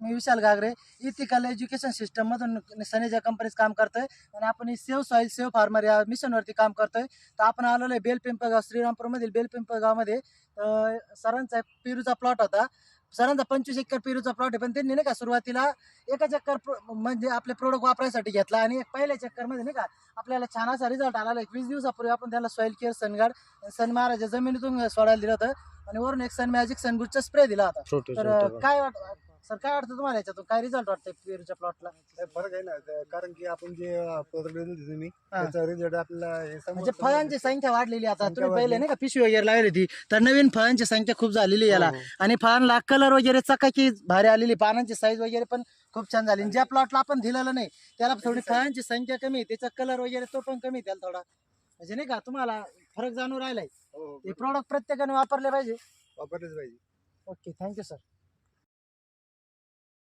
मी Vishal Gagare ethical education system मधून सनेजा कंपनीत काम करतोय. आणि आपण ही सेव्ह सॉईल सेव्ह फार्मर या मिशनवरती काम करतोय. तर आपण आलेलो आहे बेलपिंपळगाव श्रीरामपूरमधील बेलपिंपळगावमध्ये. सरांचा एक पेरूचा प्लॉट होता. सरांचा पंचवीस एकर पेरूचा प्लॉट आहे पण त्यांनी नाही का सुरुवातीला एकाच एकर प्रो- म्हणजे आपले प्रोडक्ट वापरायसाठी घेतला आणि एक पहिल्या चक्करमध्ये नाही का आपल्याला छान असा रिझल्ट आला. एक वीस दिवसापूर्वी आपण त्याला सॉईल केअर सनगार्ड सन महाराजा जमिनीतून सोडायला दिलं होतं. आणि वरून एक सन मॅजिक सनबुटचा स्प्रे दिला होता. तर काय वाट सर काय वाटतं तुम्हाला याच्यातून? काय रिझल्ट वाटतंय पेरूच्या प्लॉटला नाही, फरक आहे ना. कारण की आपण जे प्रोडक्ट दिले तुम्ही हा. त्याचा रिझल्ट आपल्याला हे समोर- म्हणजे फळांची संख्या वाढलेली आता. संख्या तुम्ही पहिले वाढली. नाही का पिशवी वगैरे लावली होती तर नवीन फळांची संख्या खूप झालेली याला. हो, हो. आणि फळांना कलर वगैरे चकाकी भारी आलेली पानांची साईज वगैरे पण खूप छान झाली. आणि ज्या प्लॉटला आपण दिलेलं नाही त्याला थोडी फळांची संख्या कमी आहे, त्याचा कलर वगैरे तो पण कमी आहे त्याला थोडा. म्हणजे नाही का तुम्हाला फरक जाणून राहिलाय. हो, हो. हे प्रॉडक्ट प्रत्येकाने वापरले पाहिजे. वापरलेच पाहिजे. Okay thank you sir